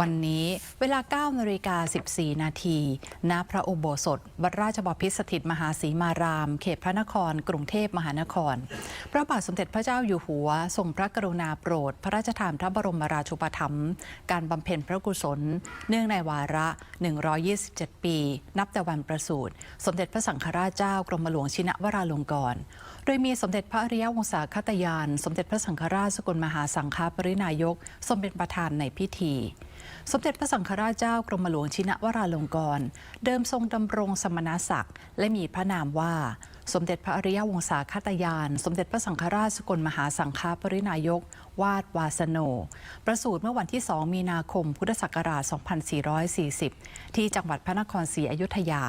วันนี้เวลา9นาฬิกา14 นาทีณพระอุโบสถ วัดราชบพิตรสถิตมหาสีมาราม เขตพระนคร กรุงเทพมหานคร พระบาทสมเด็จพระเจ้าอยู่หัว ทรงพระกรุณาโปรด พระราชทานพระบรมราชูปถัมภ์การบำเพ็ญพระกุศล เนื่องในวาระ 127 ปี นับแต่วันประสูติสมเด็จพระสังฆราชเจ้ากรมหลวงชินวราลงกรณ์โดยมีสมเด็จพระอริยวงศาคตยาน สมเด็จพระสังฆราชสกลมหาสังฆปรินายก ทรงเป็นประธานในพิธีสมเด็จพระสังฆราชเจ้ากรมหลวงชินวราลงกรณ์เดิมทรงดำรงสมณศักดิ์และมีพระนามว่า สมเด็จพระอริยวงศาคตยาน สมเด็จพระสังฆราชสกลมหาสังฆปรินายก วาดวาสโน ประสูติเมื่อวันที่ 2 มีนาคม พุทธศักราช 2440 ที่จังหวัดพระนครศรีอยุธยา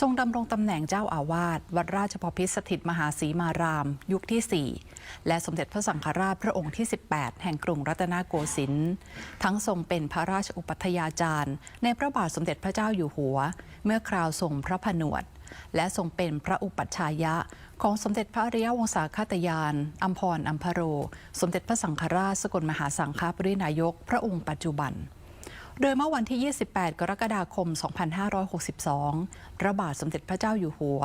ทรงดำรงตำแหน่งเจ้าอาวาสวัดราชบพิสถิตมหาสีมาราม ยุคที่ 4 และสมเด็จพระสังฆราชพระองค์ที่ 18 แห่งกรุงรัตนโกสินทร์ทั้งทรงเป็นพระราชอุปัฏยาจารย์ ในพระบาทสมเด็จพระเจ้าอยู่หัว เมื่อคราวทรงพระผนวด และทรงเป็นพระอุปัชฌายะ ของสมเด็จพระอริยวงศาคตยานอัมพรอัมพโร สมเด็จพระสังฆราชสกลมหาสังฆปรินายก พระองค์ปัจจุบัน โดยเมื่อวันที่ 28 กรกฎาคม 2562 พระบาทสมเด็จพระเจ้าอยู่หัว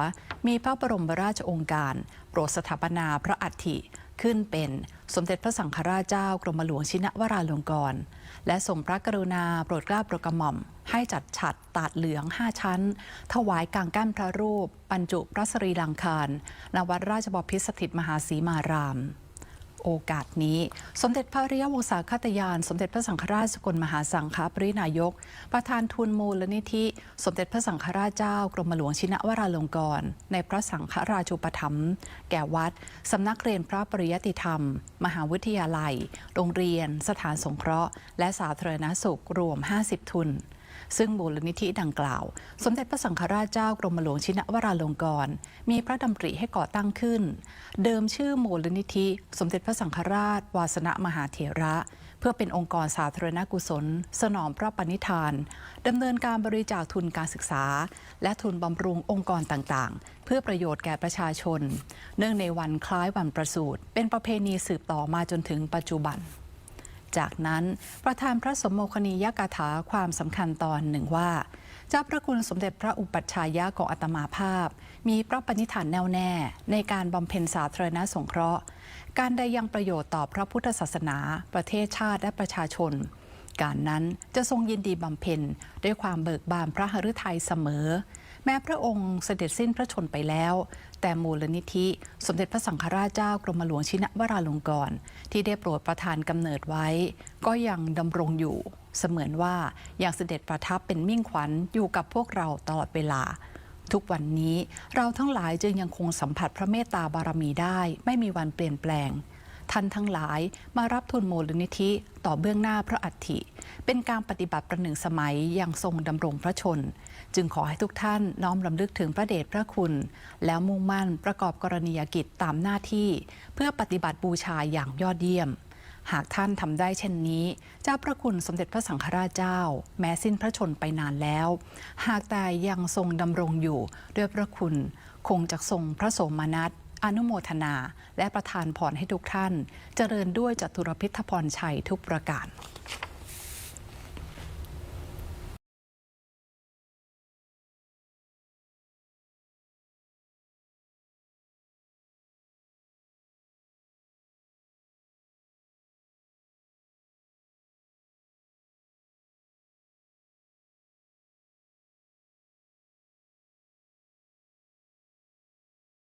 มีพระบรมราชโองการ โปรดสถาปนาพระอัฐิขึ้นเป็นสมเด็จพระสังฆราชเจ้ากรมหลวงชินวราลงกรณ์และทรงพระกรุณาโปรดเกล้าโปรดกระหม่อม ให้จัดฉัดตาดเหลือง5ชั้น ถวายกางกั้นพระรูปบรรจุพระสรีลังคารณวัดราชบพิตรสถิตมหาสีมาราม โอกาสนี้ สมเด็จพระริยวงศาคตยาน สมเด็จพระสังฆราชสกลมหาสังฆปรินายก ประธานทุนมูลนิธิ สมเด็จพระสังฆราชเจ้ากรมหลวงชินวราลงกรณ์ในพระสังฆราชูปถัมภ์แก่วัด สำนักเรียนพระปริยติธรรม มหาวิทยาลัย โรงเรียน สถานสงเคราะห์ และสาธารณสุขรวม 50 ทุน ซึ่งมูลนิธิดังกล่าว สมเด็จพระสังฆราชเจ้ากรมหลวงชินวราลงกรณ์มีพระดำริให้ก่อตั้งขึ้น เดิมชื่อมูลนิธิ สมเด็จพระสังฆราช วาสนมหาเถระ เพื่อเป็นองค์กรสาธารณกุศล สนองพระปณิธานดำเนินการบริจาคทุนการศึกษา และทุนบำรุงองค์กรต่างๆ เพื่อประโยชน์แก่ประชาชน เนื่องในวันคล้ายวันประสูติเป็นประเพณีสืบต่อมาจนถึงปัจจุบัน จากนั้นประธานพระสมโมคณียกถาความสำคัญตอนหนึ่งว่าเจ้าพระคุณสมเด็จพระอุปัชฌายะของอาตมาภาพ มีพระปณิธานแน่วแน่ในการบำเพ็ญสาธารณสงเคราะห์ การได้ยังประโยชน์ต่อพระพุทธศาสนา ประเทศชาติและประชาชน การนั้นจะทรงยินดีบำเพ็ญด้วยความเบิกบานพระหฤทัยเสมอ แม้พระองค์เสด็จสิ้นพระชนไปแล้ว แต่มูลนิธิ สมเด็จพระสังฆราชเจ้ากรมหลวงชินวราลงกรณ์ที่ได้โปรดประทานกำเนิดไว้ ก็ยังดำรงอยู่ เสมือนว่ายังเสด็จประทับเป็นมิ่งขวัญอยู่กับพวกเราตลอดเวลา ทุกวันนี้เราทั้งหลายจึงยังคงสัมผัสพระเมตตาบารมีได้ ไม่มีวันเปลี่ยนแปลงท่านทั้งหลายมารับทุนโมลนิธิต่อเบื้องหน้าพระอัฐิ เป็นการปฏิบัติประหนึ่งสมัยอย่างทรงดำรงพระชน จึงขอให้ทุกท่านน้อมรำลึกถึงพระเดชพระคุณ แล้วมุ่งมั่นประกอบกรณียกิจตามหน้าที่ เพื่อปฏิบัติบูชาอย่างยอดเยี่ยม หากท่านทำได้เช่นนี้ เจ้าพระคุณสมเด็จพระสังฆราชเจ้า แม้สิ้นพระชนไปนานแล้ว หากแต่ยังทรงดำรงอยู่ด้วยพระคุณคงจะทรงพระโสมนัสอนุโมทนา และประทานพรให้ทุกท่าน เจริญด้วยจตุรพิทพรชัยทุกประการ